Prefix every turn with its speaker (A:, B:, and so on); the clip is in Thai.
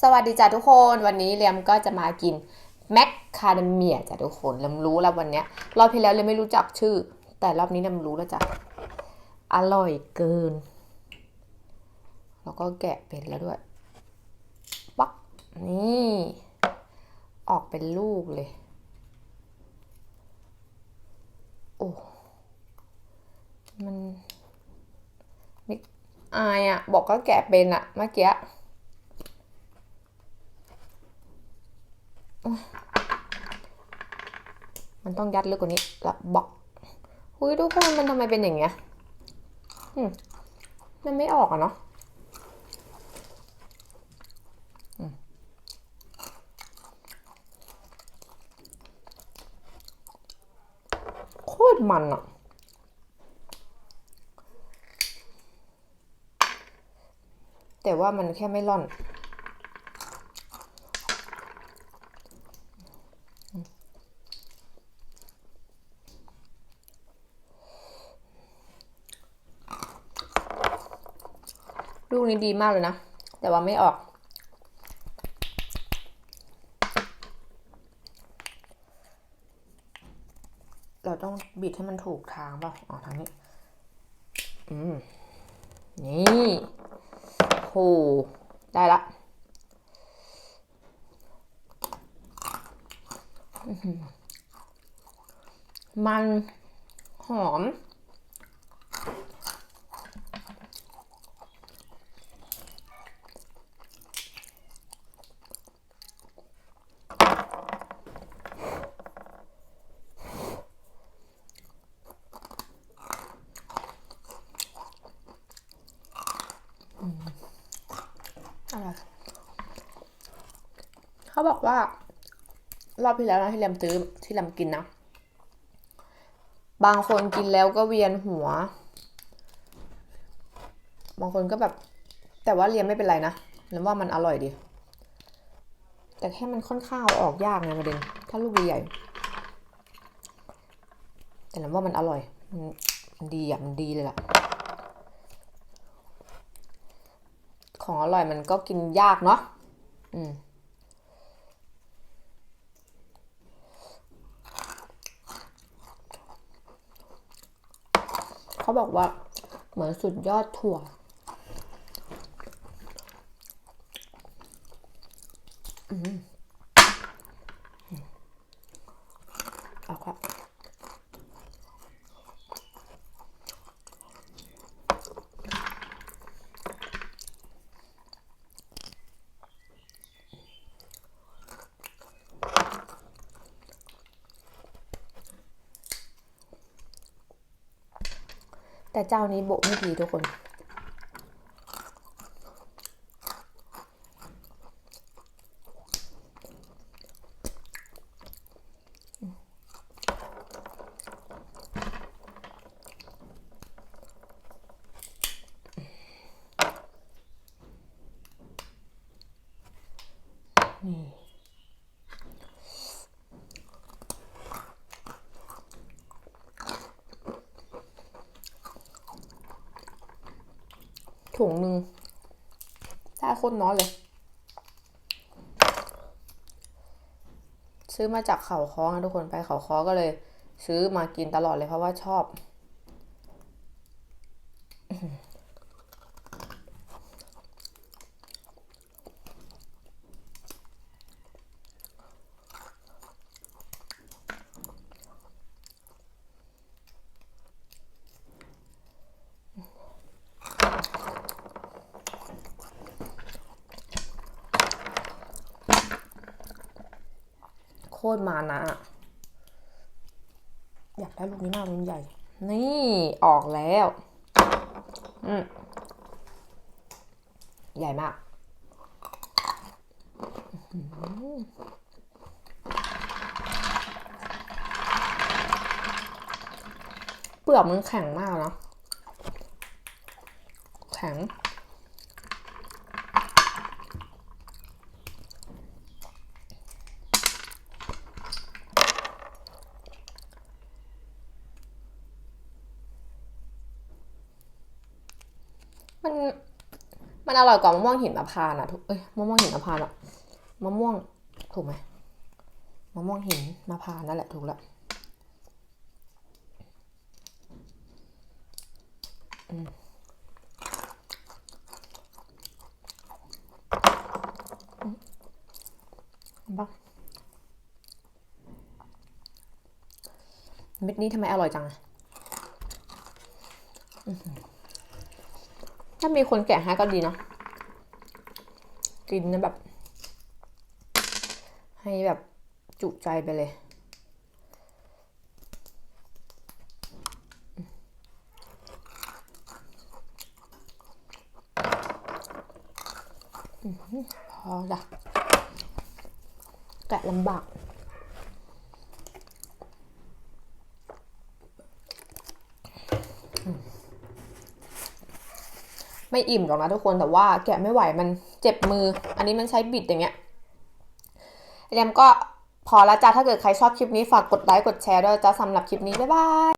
A: สวัสดีจ้ะทุกคนวันนี้เลียมก็จะมากินแมคคาเดเมียจ้ะทุกคนเลียมรู้แล้ววันเนี้ยรอบที่แล้วเลียมไม่รู้จักชื่อ แต่รอบนี้เลียมรู้แล้วจ้ะอร่อยเกิน แล้วก็แกะเป็นแล้วด้วยปักนี่ ออกเป็นลูกเลย โอ้ มันมิอายอะบอกก็แกะเป็นอะเมื่อกี้ มันต้องยัดลึกกว่านี้แล้วบอกหุยทุกคนมันทำไมเป็นอย่างเงี้ยมันไม่ออกอะเนาะโคตรมันอะแต่ว่ามันแค่ไม่ร่อน ลูกนี้ดีมากเลยนะ แต่ว่าไม่ออก เราต้องบิดให้มันถูกทางเปล่าอ๋อทางนี้ อืม นี่โหได้ละมันหอม อะไรเขาบอกว่า รอบที่แล้วนะที่แรมซื้อที่แรมกินนะ บางคนกินแล้วก็เวียนหัว บางคนก็แบบ แต่ว่าเรียนไม่เป็นไรนะแรมว่ามันอร่อยดี แต่แค่มันค่อนข้างเอาออกยากไงประเด็น ถ้าลูกใหญ่ แต่แรมว่ามันอร่อย มันดีอะ มันดีเลยล่ะ ของอร่อยมันก็กินยากเนาะอืมเขาบอกว่าเหมือนสุดยอดถั่ว อืม แต่เจ้านี้โบไม่ดีทุกคน ถุงหนึ่งได้โคตรน้อยเลย ซื้อมาจากเขาค้อนะทุกคนไปเขาค้อก็เลย ซื้อมากินตลอดเลยเพราะว่าชอบ ตรมานะ อยากได้ลูกนี้มากลูกใหญ่ นี่ออกแล้ว อืมใหญ่มากเปลือกมันแข็งมากเนะแข็ง มันมันอร่อยกว่ามะม่วงหินมะพร้าวนะทุกเอ้ยมะม่วงหินมะพร้าวอะมะม่วงถูกไหมมะม่วงหินมะพร้าวนั่นแหละถูกแล้วอืมอืมเห็นปะเม็ดนี้ทำไมอร่อยจังอะอื้อหือ ถ้ามีคนแกะให้ก็ดีเนาะกินนะแบบ ให้แบบจุใจไปเลยอ๋อหือพอละแกะลำบาก ไม่อิ่มหรอกนะทุกคนแต่ว่าแกะไม่ไหวมันเจ็บมือ อันนี้มันใช้บิดอย่างเงี้ยเรียมก็พอละจ้าถ้าเกิดใครชอบคลิปนี้ฝากกดไลค์กดแชร์ด้วยจ้าสำหรับคลิปนี้บ๊ายบาย